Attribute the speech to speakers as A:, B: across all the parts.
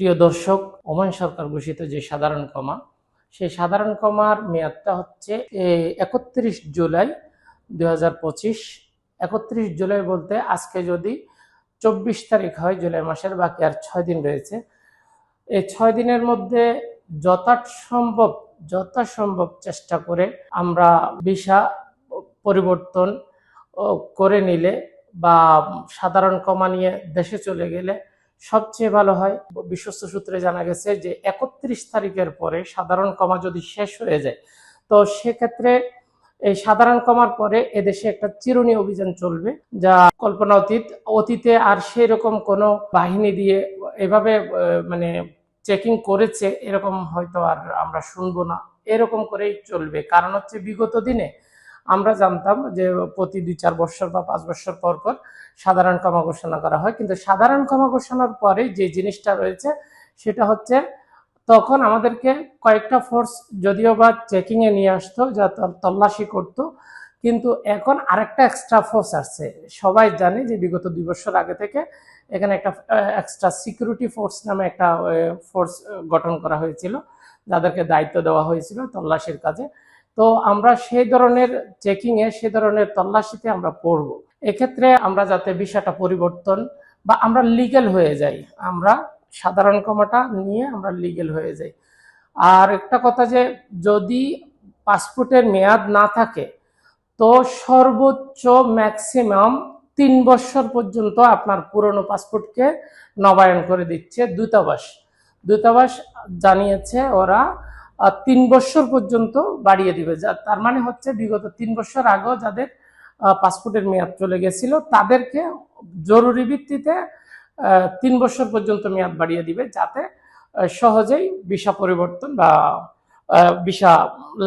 A: প্রিয় দর্শক, ওমান সরকার ঘোষিত যে সাধারণ কমা সেই সাধারণ কমার মেয়াদটা হচ্ছে একত্রিশ জুলাই দুই হাজার পঁচিশ। একত্রিশ জুলাই বলতে আজকে যদি চব্বিশ তারিখ হয়, জুলাই মাসের বাকি আর ছয় দিন রয়েছে। এই ছয় দিনের মধ্যে যথাসম্ভব যথাসম্ভব চেষ্টা করে আমরা ভিসা পরিবর্তন করে নিলে বা সাধারণ কমা নিয়ে দেশে চলে গেলে সবচেয়ে ভালো হয়। বিশ্বস্ত সূত্রে জানা গেছে যে, একত্রিশ তারিখের পরে সাধারণ কমা যদি শেষ হয়ে যায়, তো সেক্ষেত্রে এই সাধারণ কমার পরে এদেশে একটা চিরুনি অভিযান চলবে, যা কল্পনা অতীত, অতীতে আর সেই রকম কোনো বাহিনী দিয়ে এভাবে মানে চেকিং করেছে, এরকম হয়তো আর আমরা শুনব না। এরকম করেই চলবে। কারণ হচ্ছে বিগত দিনে আমরা জানতাম যে প্রতি দুই, চার বছর বা পাঁচ বছর পর পর সাধারণ কমা ঘোষণা করা হয়। কিন্তু সাধারণ কমা ঘোষণার পরে যে জিনিসটা রয়েছে, সেটা হচ্ছে তখন আমাদেরকে কয়েকটা ফোর্স যদিও বা চেকিং এ নিয়ে আসতো, যা তল্লাশি করতো। কিন্তু এখন আরেকটা এক্সট্রা ফোর্স আসছে। সবাই জানে যে বিগত দুই বছর আগে থেকে এখানে একটা এক্সট্রা সিকিউরিটি ফোর্স নামে একটা ফোর্স গঠন করা হয়েছিল। যাদেরকে দায়িত্ব দেওয়া হয়েছিল তল্লাশির কাজে। তো আমরা সেই ধরনের চেকিং এ সে ধরনের তল্লাশিতে আমরা পড়ব। এক্ষেত্রে আমরা যাতে বিষয়টা পরিবর্তন বা আমরা লিগেল হয়ে যাই, আমরা সাধারণ ক্ষমাটা নিয়ে আমরা লিগেল হয়ে যাই। আর একটা কথা যে, যদি পাসপোর্টের মেয়াদ না থাকে, তো সর্বোচ্চ ম্যাক্সিমাম তিন বছর পর্যন্ত আপনার পুরনো পাসপোর্টকে নবায়ন করে দিচ্ছে দূতাবাস। দূতাবাস জানিয়েছে ওরা তিন বছর পর্যন্ত বাড়িয়ে দিবে। তার মানে হচ্ছে বিগত তিন বছর আগেও যাদের পাসপোর্টের মেয়াদ চলে গেছিল, তাদেরকে জরুরি ভিত্তিতে তিন বছর পর্যন্ত মেয়াদ বাড়িয়ে দিবে যাতে সহজেই ভিসা পরিবর্তন বা ভিসা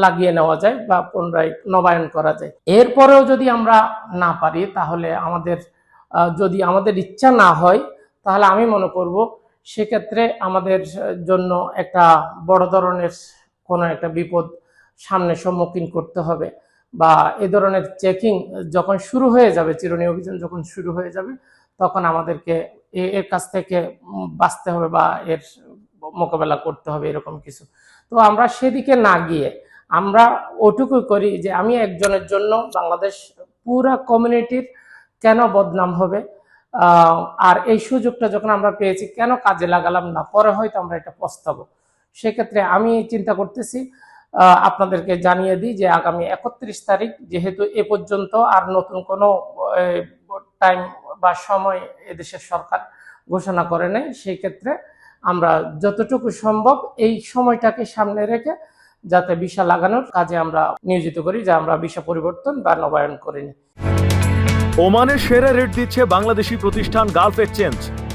A: লাগিয়ে নেওয়া যায় বা পুনরায় নবায়ন করা যায়। এরপরেও যদি আমরা না পারি, তাহলে আমাদের যদি আমাদের ইচ্ছা না হয়, তাহলে আমি মনে করব সেক্ষেত্রে আমাদের জন্য একটা বড় ধরনের কোনো একটা বিপদ সামনে সম্মুখীন করতে হবে বা এ ধরনের চেকিং যখন শুরু হয়ে যাবে, চিরুনি অভিযান যখন শুরু হয়ে যাবে, তখন আমাদেরকে এর কাছ থেকে বাঁচতে হবে বা এর মোকাবেলা করতে হবে এরকম কিছু। তো আমরা সেদিকে না গিয়ে আমরা ওটুকু করি যে আমি একজনের জন্য বাংলাদেশ পুরা কমিউনিটির কেন বদনাম হবে আর এই সুযোগটা যখন আমরা পেয়েছি কেন কাজে লাগালাম না, পরে হয়তো আমরা এটা পস্তাবো। সেক্ষেত্রে আমি চিন্তা করতেছি আপনাদেরকে জানিয়ে দিই যে আগামী একত্রিশ তারিখ যেহেতু এ পর্যন্ত আর নতুন কোনো টাইম বা সময় এদেশের সরকার ঘোষণা করে নেই সেই ক্ষেত্রে আমরা যতটুকু সম্ভব এই সময়টাকে সামনে রেখে যাতে ভিসা লাগানোর কাজে আমরা নিয়োজিত করি, যা আমরা ভিসা পরিবর্তন বা নবায়ন করিনি।
B: ওমানের সেরা রেট দিচ্ছে বাংলাদেশি প্রতিষ্ঠান গালফ এক্সচেঞ্জ।